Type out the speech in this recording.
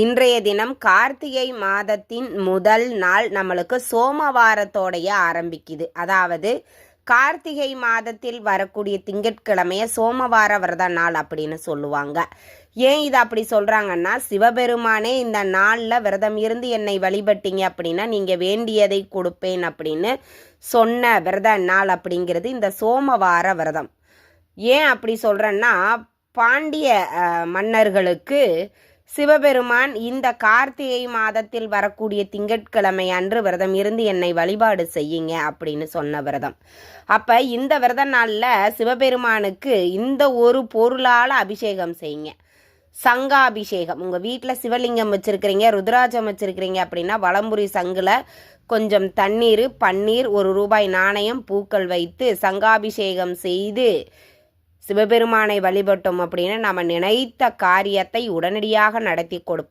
இன்றைய தினம் கார்த்திகை மாதத்தின் முதல் நாள் நம்மளுக்கு சோமவாரத்தோடைய ஆரம்பிக்குது. அதாவது கார்த்திகை மாதத்தில் வரக்கூடிய திங்கட்கிழமைய சோமவார விரத நாள் அப்படின்னு சொல்லுவாங்க. ஏன் இது அப்படி சொல்கிறாங்கன்னா சிவபெருமானே இந்த நாளில் விரதம் இருந்து என்னை வழிபட்டீங்க அப்படின்னா நீங்கள் வேண்டியதை கொடுப்பேன் அப்படின்னு சொன்ன விரத நாள் அப்படிங்கிறது இந்த சோமவார விரதம். ஏன் அப்படி சொல்கிறேன்னா பாண்டிய மன்னர்களுக்கு சிவபெருமான் இந்த கார்த்திகை மாதத்தில் வரக்கூடிய திங்கட்கிழமை அன்று விரதம் இருந்து என்னை வழிபாடு செய்யுங்க அப்படின்னு சொன்ன விரதம். அப்போ இந்த விரத நாளில் சிவபெருமானுக்கு இந்த ஒரு பொருளால் அபிஷேகம் செய்யுங்க. சங்காபிஷேகம். உங்கள் வீட்டில் சிவலிங்கம் வச்சுருக்கிறீங்க ருத்ராஜம் வச்சுருக்கிறீங்க அப்படின்னா வலம்புரி சங்கில் கொஞ்சம் தண்ணீர் பன்னீர் ஒரு ரூபாய் நாணயம் பூக்கள் வைத்து சங்காபிஷேகம் செய்து சிவபெருமானை வழிபட்டோம் அப்படின்னு நம்ம நினைத்த காரியத்தை உடனடியாக நடத்தி கொடுப்பார்